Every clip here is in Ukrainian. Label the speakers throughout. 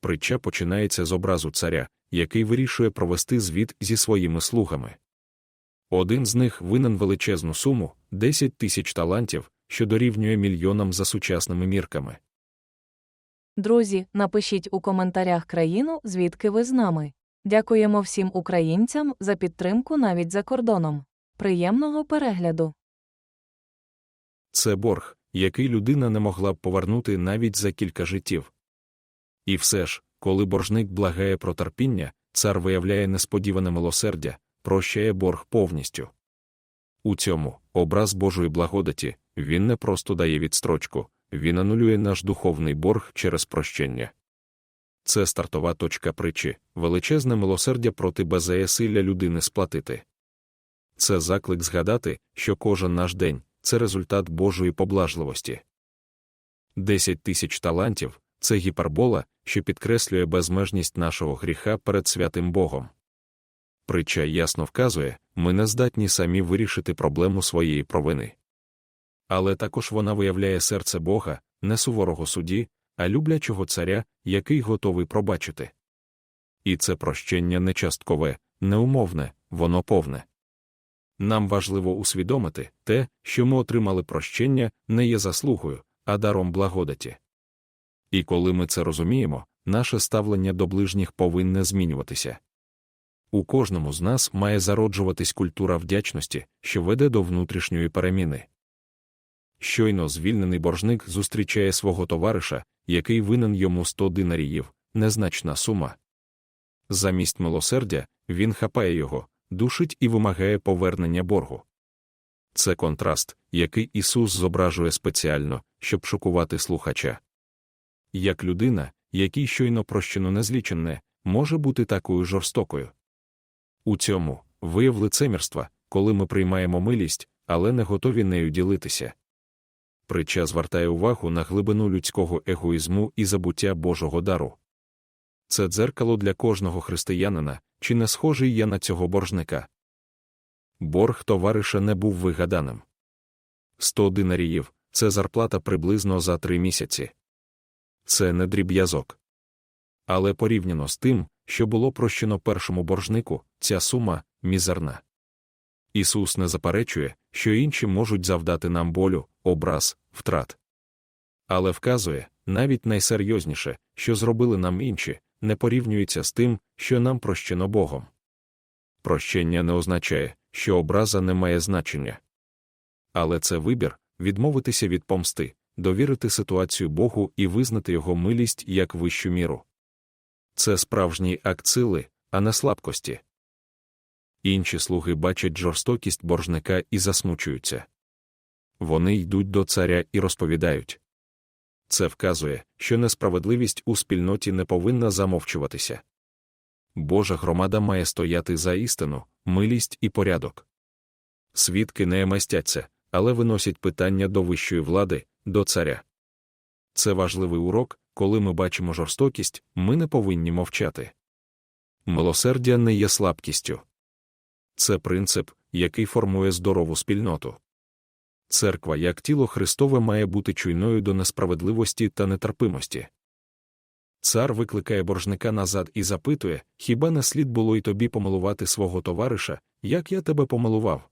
Speaker 1: Притча починається з образу царя, який вирішує провести звіт зі своїми слугами. Один з них винен величезну суму 10 тисяч талантів, що дорівнює мільйонам за сучасними мірками.
Speaker 2: Друзі, напишіть у коментарях країну, звідки ви з нами. Дякуємо всім українцям за підтримку навіть за кордоном. Приємного перегляду!
Speaker 1: Це борг, який людина не могла б повернути навіть за кілька життів. І все ж, коли боржник благає про терпіння, цар виявляє несподіване милосердя, прощає борг повністю. У цьому образ Божої благодаті він не просто дає відстрочку, він анулює наш духовний борг через прощення. Це стартова точка притчі, величезне милосердя проти беззасилля людини сплатити. Це заклик згадати, що кожен наш день це результат Божої поблажливості. Десять тисяч талантів це гіпербола, що підкреслює безмежність нашого гріха перед святим Богом. Притча ясно вказує, ми не здатні самі вирішити проблему своєї провини. Але також вона виявляє серце Бога, не суворого судді, а люблячого царя, який готовий пробачити. І це прощення не часткове, неумовне, воно повне. Нам важливо усвідомити те, що ми отримали прощення, не є заслугою, а даром благодаті. І коли ми це розуміємо, наше ставлення до ближніх повинне змінюватися. У кожному з нас має зароджуватись культура вдячності, що веде до внутрішньої переміни. Щойно звільнений боржник зустрічає свого товариша, який винен йому 100 динаріїв, незначна сума. Замість милосердя він хапає його, душить і вимагає повернення боргу. Це контраст, який Ісус зображує спеціально, щоб шокувати слухача. Як людина, якій щойно прощено незліченне, може бути такою жорстокою. У цьому вияв лицемірства, коли ми приймаємо милість, але не готові нею ділитися. Притча звертає увагу на глибину людського егоїзму і забуття Божого дару. Це дзеркало для кожного християнина, чи не схожий я на цього боржника. Борг товариша не був вигаданим. Сто динаріїв це зарплата приблизно за три місяці. Це не дріб'язок. Але порівняно з тим, що було прощено першому боржнику, ця сума мізерна. Ісус не заперечує, що інші можуть завдати нам болю, образ, втрат. Але вказує, навіть найсерйозніше, що зробили нам інші, не порівнюється з тим, що нам прощено Богом. Прощення не означає, що образа не має значення. Але це вибір відмовитися від помсти, довірити ситуацію Богу і визнати його милість як вищу міру. Це справжній акт сили, а не слабкості. Інші слуги бачать жорстокість боржника і засмучуються. Вони йдуть до царя і розповідають. Це вказує, що несправедливість у спільноті не повинна замовчуватися. Божа громада має стояти за істину, милість і порядок. Свідки не мастяться, але виносять питання до вищої влади, до царя. Це важливий урок, коли ми бачимо жорстокість, ми не повинні мовчати. Милосердя не є слабкістю. Це принцип, який формує здорову спільноту. Церква як тіло Христове має бути чуйною до несправедливості та нетерпимості. Цар викликає боржника назад і запитує, хіба не слід було й тобі помилувати свого товариша, як я тебе помилував?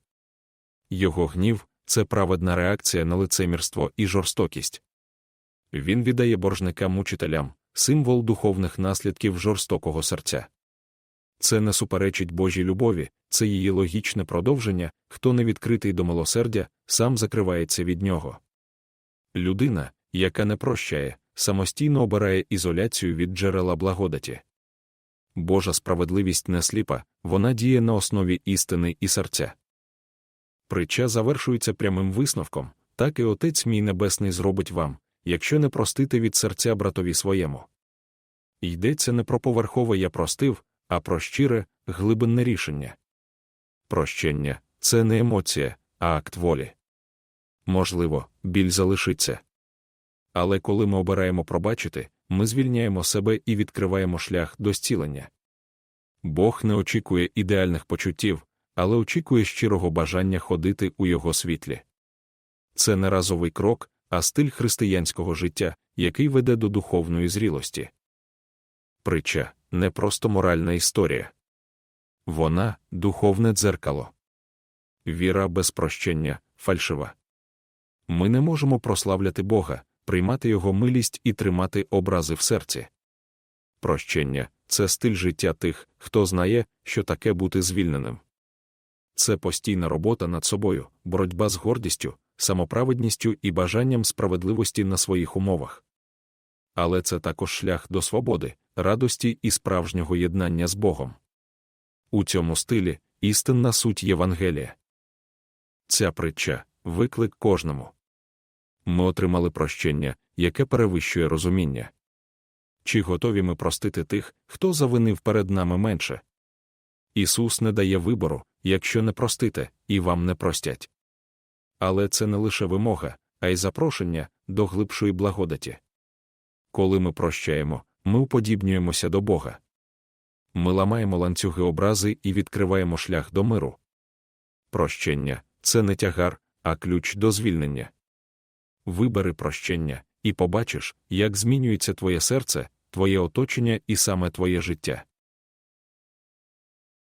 Speaker 1: Його гнів це праведна реакція на лицемірство і жорстокість. Він віддає боржника мучителям, символ духовних наслідків жорстокого серця. Це не суперечить Божій любові, це її логічне продовження, хто не відкритий до милосердя, сам закривається від нього. Людина, яка не прощає, самостійно обирає ізоляцію від джерела благодаті. Божа справедливість не сліпа, вона діє на основі істини і серця. Притча завершується прямим висновком так і Отець мій Небесний зробить вам, якщо не простите від серця братові своєму. Йдеться не про поверхове я простив, а про щире, глибинне рішення. Прощення це не емоція, а акт волі. Можливо, біль залишиться. Але коли ми обираємо пробачити, ми звільняємо себе і відкриваємо шлях до зцілення. Бог не очікує ідеальних почуттів, але очікує щирого бажання ходити у його світлі. Це не разовий крок, а стиль християнського життя, який веде до духовної зрілості. Притча не просто моральна історія. Вона духовне дзеркало. Віра без прощення фальшива. Ми не можемо прославляти Бога, приймати Його милість і тримати образи в серці. Прощення це стиль життя тих, хто знає, що таке бути звільненим. Це постійна робота над собою, боротьба з гордістю, самоправедністю і бажанням справедливості на своїх умовах. Але це також шлях до свободи, радості і справжнього єднання з Богом. У цьому стилі істинна суть Євангелія. Ця притча виклик кожному. Ми отримали прощення, яке перевищує розуміння. Чи готові ми простити тих, хто завинив перед нами менше? Ісус не дає вибору, якщо не простите, і вам не простять. Але це не лише вимога, а й запрошення до глибшої благодаті. Коли ми прощаємо, ми уподібнюємося до Бога. Ми ламаємо ланцюги образи і відкриваємо шлях до миру. Прощення це не тягар, а ключ до звільнення. Вибери прощення, і побачиш, як змінюється твоє серце, твоє оточення і саме твоє життя.